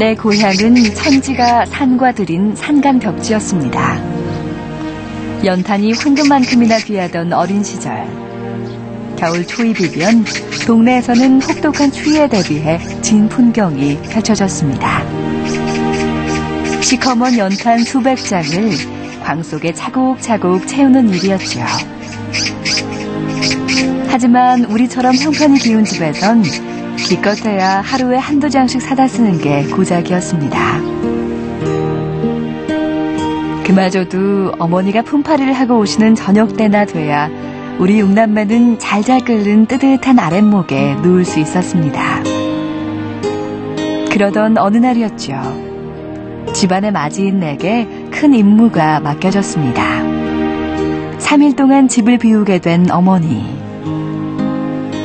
내 고향은 천지가 산과 들인 산간 벽지였습니다. 연탄이 황금만큼이나 귀하던 어린 시절. 겨울 초입이면 동네에서는 혹독한 추위에 대비해 진 풍경이 펼쳐졌습니다. 시커먼 연탄 수백 장을 광 속에 차곡차곡 채우는 일이었죠. 하지만 우리처럼 형편이 기운 집에선 기껏해야 하루에 한두 장씩 사다 쓰는 게 고작이었습니다. 그마저도 어머니가 품팔이를 하고 오시는 저녁 때나 돼야 우리 육남매는 잘잘 끓는 뜨뜻한 아랫목에 누울 수 있었습니다. 그러던 어느 날이었죠. 집안의 내게 큰 임무가 맡겨졌습니다. 3일 동안 집을 비우게 된 어머니.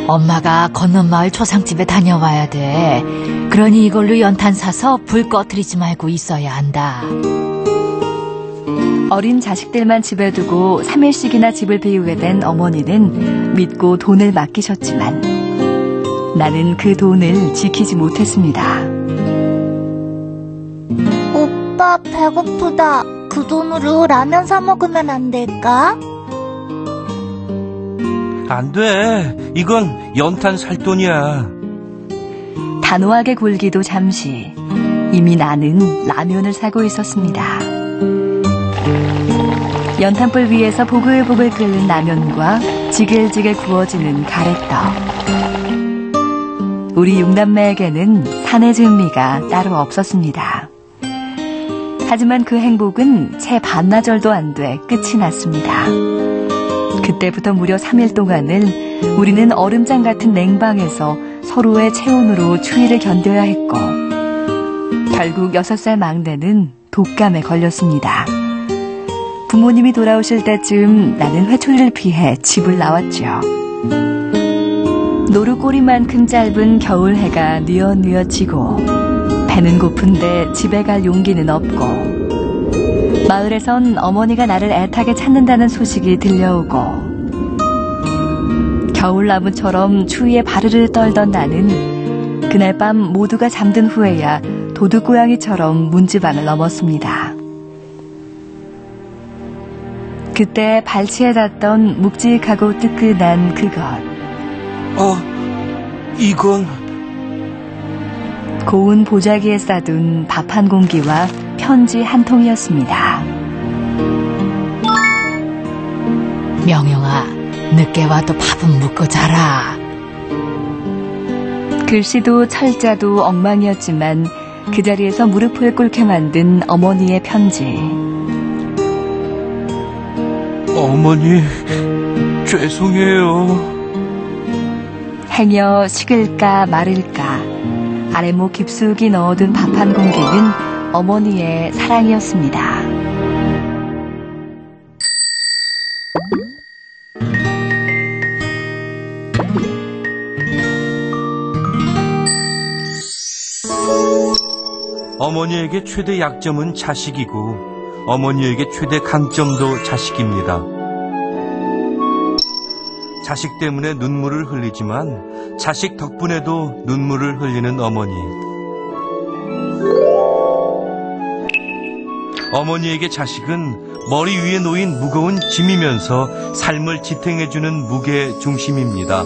엄마가 건넌 마을 초상집에 다녀와야 돼. 그러니 이걸로 연탄 사서 불 꺼트리지 말고 있어야 한다. 어린 자식들만 집에 두고 3일씩이나 집을 비우게 된 어머니는 믿고 돈을 맡기셨지만 나는 그 돈을 지키지 못했습니다. 오빠 배고프다. 그 돈으로 라면 사 먹으면 안 될까? 안 돼. 이건 연탄 살 돈이야. 단호하게 굴기도 잠시 이미 나는 라면을 사고 있었습니다. 연탄불 위에서 보글보글 끓는 라면과 지글지글 구워지는 가래떡. 우리 육남매에게는 산의 진미가 따로 없었습니다. 하지만 그 행복은 채 반나절도 안 돼 끝이 났습니다. 그때부터 무려 3일 동안을 우리는 얼음장 같은 냉방에서 서로의 체온으로 추위를 견뎌야 했고, 결국 6살 막내는 독감에 걸렸습니다. 부모님이 돌아오실 때쯤 나는 회초리를 피해 집을 나왔죠. 노루꼬리만큼 짧은 겨울 해가 뉘어뉘어 지고, 배는 고픈데 집에 갈 용기는 없고, 마을에선 어머니가 나를 애타게 찾는다는 소식이 들려오고 겨울나무처럼 추위에 바르르 떨던 나는 그날 밤 모두가 잠든 후에야 도둑고양이처럼 문지방을 넘었습니다. 그때 발치에 닿던 묵직하고 뜨끈한 그것 어, 이건 고운 보자기에 싸둔 밥 한 공기와 편지 한 통이었습니다. 명영아, 늦게 와도 밥은 묵고 자라. 글씨도 철자도 엉망이었지만 그 자리에서 무릎을 꿇게 만든 어머니의 편지. 어머니 죄송해요. 행여 식을까 말을까 아래목 깊숙이 넣어둔 밥 한 공기는 어머니의 사랑이었습니다. 어머니에게 최대 약점은 자식이고 어머니에게 최대 강점도 자식입니다. 자식 때문에 눈물을 흘리지만 자식 덕분에도 눈물을 흘리는 어머니. 어머니에게 자식은 머리 위에 놓인 무거운 짐이면서 삶을 지탱해주는 무게 중심입니다.